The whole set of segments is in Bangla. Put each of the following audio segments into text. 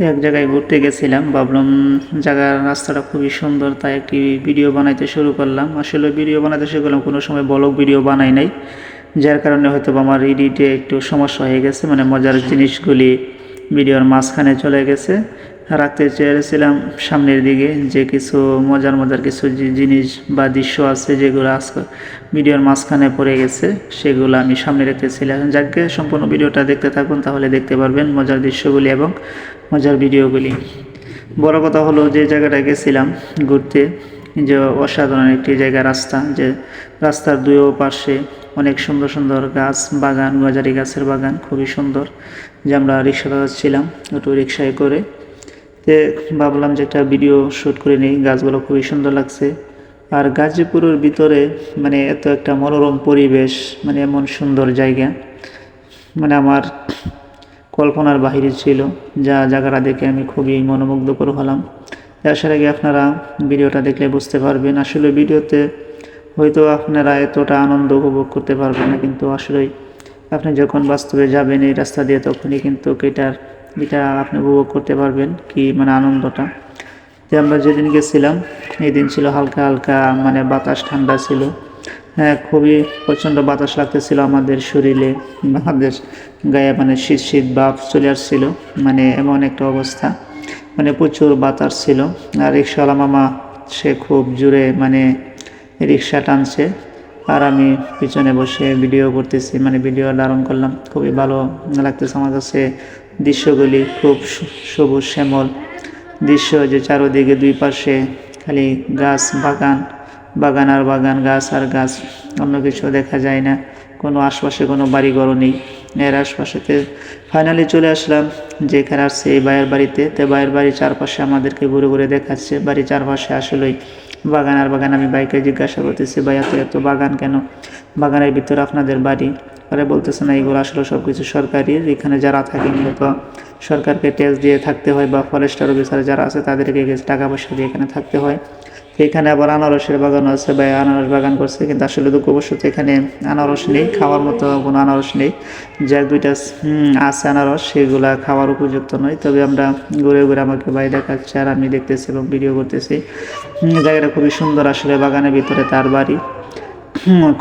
তো এক জায়গায় ঘুরতে গেছিলাম, ভাবলাম জায়গার রাস্তাটা খুবই সুন্দর, তাই একটি ভিডিও বানাইতে শুরু করলাম। আসলে ভিডিও বানাতে শুরু করলাম, কোনো সময় ব্লগ ভিডিও বানাই নাই। যার কারণে হয়তো আমার এডিটে একটু সমস্যা হয়ে গেছে মানে মজার জিনিসগুলি ভিডিওর মাঝখানে চলে গেছে। রাখতে চেয়েছিলাম সামনের দিকে যে কিছু মজার মজার কিছু জিনিস বা দৃশ্য আছে যেগুলো আজকে ভিডিওর মাঝখানে পড়ে গেছে, সেগুলো আমি সামনে রেখেছিলাম। যাকে সম্পূর্ণ ভিডিওটা দেখতে থাকুন, তাহলে দেখতে পারবেন মজার দৃশ্যগুলি এবং মজার ভিডিওগুলি। বড় কথা হলো যে জায়গাটা গেছিলাম ঘুরতে, যে অসাধারণ একটি জায়গা, রাস্তা, যে রাস্তার দুই পাশে অনেক সুন্দর সুন্দর গাছ বাগান, গজারি গাছের বাগান, খুবই সুন্দর, যে আমরা রিক্সা যাচ্ছিলাম অটো রিক্সায় করে। তে ভাবলাম যে একটা ভিডিও শ্যুট করে নিই, গাছগুলো খুবই সুন্দর লাগছে। আর গাজীপুরের ভিতরে মানে এত একটা মনোরম পরিবেশ মানে এমন সুন্দর জায়গা মানে আমার কল্পনার বাহিরে ছিল, যা জায়গাটা দেখে আমি খুবই মনোমুগ্ধকর হলাম। আসার আগে আপনারা ভিডিওটা দেখলে বুঝতে পারবেন, আসলে ভিডিওতে হয়তো আপনারা এতটা আনন্দ উপভোগ করতে পারবেন না, কিন্তু আসলেই আপনি যখন বাস্তবে যাবেন এই রাস্তা দিয়ে, তখনই কিন্তু এটার এটা আপনি উপভোগ করতে পারবেন, কি মানে আনন্দটা। যে আমরা যেদিন গেছিলাম, এই দিন ছিল হালকা হালকা মানে বাতাস ঠান্ডা ছিল। হ্যাঁ খুবই প্রচণ্ড বাতাস লাগতেছিল আমাদের শরীরে। আমাদের গায়ে মানে শীত শীত ভাব চলে আসছিল মানে এমন একটা অবস্থা। মানে প্রচুর বাতাস ছিল। আর রিক্সাওয়ালা মামা, সে খুব জোরে মানে রিক্সা টানছে। আর আমি পিছনে বসে ভিডিও করতেছি মানে ভিডিও ধারণ করলাম। খুবই ভালো লাগতেছে আমার কাছে। দৃশ্যগুলি খুব সবুজ শ্যামল। দৃশ্য যে চারোদিকে দুই পাশে খালি গাছ বাগান। বাগান আর বাগান, গাছ আর গাছ, অন্য কিছু দেখা যায় না। কোনো আশপাশে কোনো বাড়িঘরও নেই। এর আশপাশেতে ফাইনালি চলে আসলাম, যেখানে আসছে এই বাইয়ের বাড়িতে। তো বাইয়ের বাড়ির চারপাশে আমাদেরকে ঘুরে ঘুরে দেখাচ্ছে। বাড়ির চারপাশে আসলেই বাগান আর বাগান। আমি বাইকে জিজ্ঞাসা করতেছি, ভাই, এত এত বাগান কেন? বাগানের ভিতরে আপনাদের বাড়ি? পরে বলতেছে, না, এগুলো আসলে সব কিছু সরকারি। এখানে যারা থাকে মূলত সরকারকে ট্যাক্স দিয়ে থাকতে হয় বা ফরেস্টার অফিসার যারা আছে, তাদেরকে টাকা পয়সা দিয়ে এখানে থাকতে হয়। এখানে আবার আনারসের বাগান আছে বা আনারস বাগান করছে, কিন্তু আসলে দুঃখবশত এখানে আনারস নেই, খাওয়ার মতো কোনো আনারস নেই। যে দুইটা আছে আনারস, সেগুলা খাওয়ার উপযুক্ত নয়। তবে আমরা ঘুরে ঘুরে আমাকে বাড়ি দেখাচ্ছে আর আমি দেখতেছি এবং ভিডিও করতেছি। জায়গাটা খুবই সুন্দর আসলে বাগানের ভিতরে তার বাড়ি।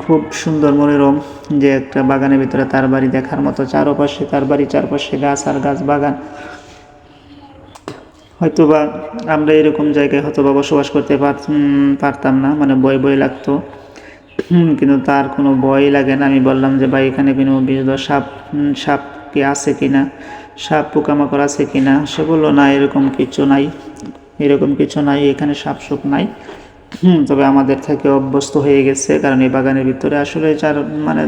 খুব সুন্দর মনোরম যে একটা বাগানের ভিতরে তার বাড়ি দেখার মতো চারপাশে, তার বাড়ি চারপাশে গাছ আর গাছ বাগান। হয়তোবা আমরা এরকম জায়গায় হয়তোবা বসবাস করতে পারতাম না মানে ভয় ভয় লাগতো। কিন্তু তার কোনো ভয় লাগে না। আমি বললাম যে, ভাই, এখানে কোনো বিশুদ্ধ সাপ সাপ কি আছে কি না? সাপ পোকামাকড় আছে কিনা সে বলল, না, এরকম কিছু নাই। এরকম কিছু নাই, এখানে সাপ সুপ নাই। তবে আমাদের থেকে অভ্যস্ত হয়ে গেছে, কারণ এই বাগানের ভিতরে আসলে চার মানে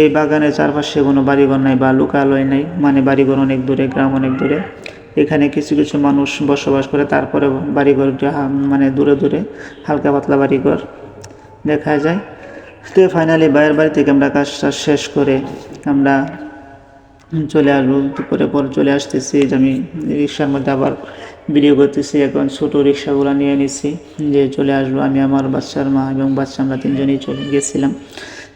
এই বাগানের চারপাশে কোনো বাড়িঘর নাই বা লোকালয় নেই। মানে বাড়িঘর অনেক দূরে, গ্রাম অনেক দূরে। এখানে কিছু কিছু মানুষ বসবাস করে, তারপরে বাড়িঘর মানে দূরে দূরে, হালকা পাতলা বাড়িঘর দেখা যায়। তো ফাইনালি বাইরের বাড়ি থেকে আমরা কাজটা শেষ করে আমরা চলে আসব। দুপুরে পর চলে আসতেছি, যে আমি রিক্সার মধ্যে আবার ভিডিও করতেছি, এখন ছোটো রিক্সাগুলো নিয়ে নিছি, যে চলে আসব আমি, আমার বাচ্চার মা এবং বাচ্চা, আমরা তিনজনেই চলে গেছিলাম।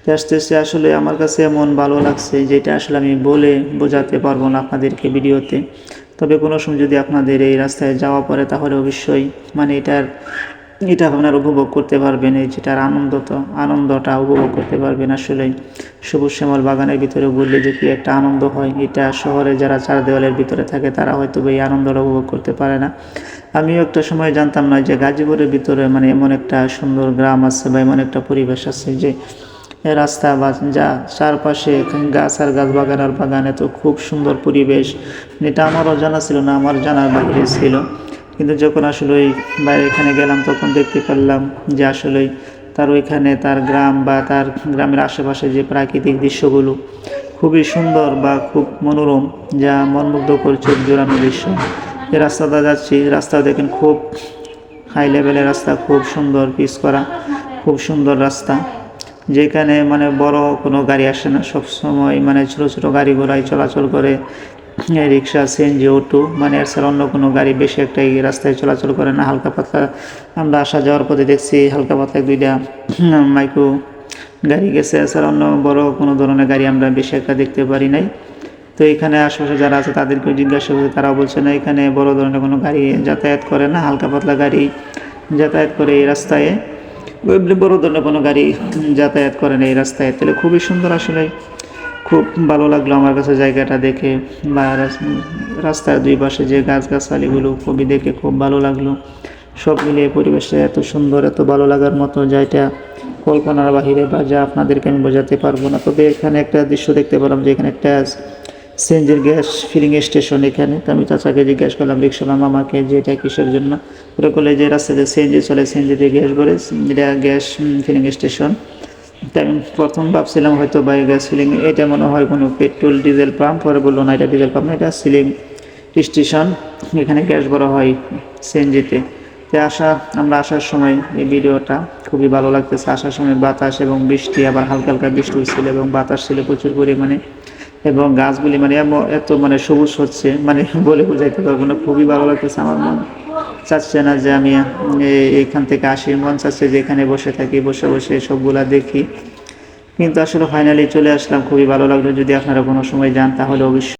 তো আসতেছে, আসলে আমার কাছে এমন ভালো লাগছে, যেটা আসলে আমি বলে বোঝাতে পারব না আপনাদেরকে ভিডিওতে তবে কোনো সময় যদি আপনাদের এই রাস্তায় যাওয়া পড়ে, তাহলে অবশ্যই মানে এটার, এটা আপনারা উপভোগ করতে পারবেন। এই যেটার আনন্দ তো, আনন্দটা উপভোগ করতে পারবেন আসলে। সবুজ শ্যামল বাগানের ভিতরে ঘুরলে যে কি একটা আনন্দ হয়। এটা শহরে যারা চার দেওয়ালের ভিতরে থাকে, তারা হয়তো এই আনন্দটা উপভোগ করতে পারে না। আমিও একটা সময় জানতাম না যে গাজীপুরের ভিতরে মানে এমন একটা সুন্দর গ্রাম আছে বা এমন একটা পরিবেশ আছে যে রাস্তা বা যা চারপাশে গাছ আর গাছ বাগান আর বাগান, এত খুব সুন্দর পরিবেশ। এটা আমারও জানা ছিল না, আমার জানার বাইরে ছিল। কিন্তু যখন আসলে ওই বাইরে এখানে গেলাম, তখন দেখতে পারলাম যে আসলেই তার ওইখানে তার গ্রাম বা তার গ্রামের আশেপাশে যে প্রাকৃতিক দৃশ্যগুলো খুবই সুন্দর বা খুব মনোরম, যা মনমুগ্ধকর চোখ জোড়ানো দৃশ্য। যে রাস্তাটা যাচ্ছি, রাস্তা দেখেন খুব হাই লেভেলের রাস্তা, খুব সুন্দর, পিচ করা, খুব সুন্দর রাস্তা। যেখানে মানে বড় কোনো গাড়ি আসে না, সব সময় মানে ছোট ছোট গাড়ি ঘোড়ায় চলাচল করে রিক্সা, সিএনজি, অটো মানে এর ছাড়া অন্য কোনো গাড়ি বেশি একটা এই রাস্তায় চলাচল করে না, হালকা পাতলা। আমরা আসা যাওয়ার পথে দেখছি হালকা পাতলা দুইটা মাইক্রো গাড়ি গেছে এছাড়া অন্য বড় কোনো ধরনের গাড়ি আমরা বেশি একটা দেখতে পারি নাই। তো এখানে আশেপাশে যারা আছে তাদেরকেও জিজ্ঞাসা করছে, তারাও বলছে, না, এখানে বড় ধরনের কোনো গাড়ি যাতায়াত করে না, হালকা পাতলা গাড়ি যাতায়াত করে এই রাস্তায়। বড় ধরনের কোনো গাড়ি যাতায়াত করে এই রাস্তায়। তাহলে খুবই সুন্দর আসলে। খুব ভালো লাগল আমার কাছে জায়গাটা দেখে। বা রাস্তার দুই পাশে যে গাছগাছালিগুলো, খুবই দেখে খুব ভালো লাগল। সব মিলিয়ে পরিবেশটা এত সুন্দর, এত ভালো লাগার মতো যেটা কল্পনার বাহিরে বা যা আপনাদেরকে আমি বোঝাতে পারব না। তবে এখানে একটা দৃশ্য দেখতে পেলাম যে এখানে একটা সিএনজির গ্যাস ফিলিং স্টেশন এখানে। তো আমি চাচাকে জিজ্ঞেস করলাম রিক্সালাম আমাকে যে এটা কিসের জন্য? ওরা করলে যে রাস্তাতে সিএনজি চলে সিএনজিতে গ্যাস ভরে, এটা গ্যাস ফিলিং স্টেশন তাই আমি প্রথম ভাবছিলাম হয়তো বাই গ্যাস ফিলিং এটা মনে হয় কোনো পেট্রোল, ডিজেল পাম্প পরে বলল, না, এটা ডিজেল পাম্প এটা সিলিং স্টেশন এখানে গ্যাস ভরা হয় সিএনজিতে তো। আসা আমরা আসার সময় এই ভিডিওটা খুবই ভালো লাগতেছে। আসার সময় বাতাস এবং বৃষ্টি, আবার হালকা হালকা বৃষ্টি হচ্ছিল এবং বাতাস ছিল প্রচুর পরিমাণে। এবং গাছগুলি মানে এত মানে সবুজ হচ্ছে মানে বলে বোঝাইতে পারব না, খুবই ভালো লাগতেছে আমার মন। চাচ্ছে না যে আমি এখান থেকে আসি, মন চাচ্ছে যে এখানে বসে থাকি, বসে বসে সবগুলা দেখি। কিন্তু আসলে ফাইনালি চলে আসলাম, খুবই ভালো লাগল। যদি আপনারা কোনো সময় যান, তাহলে অবশ্যই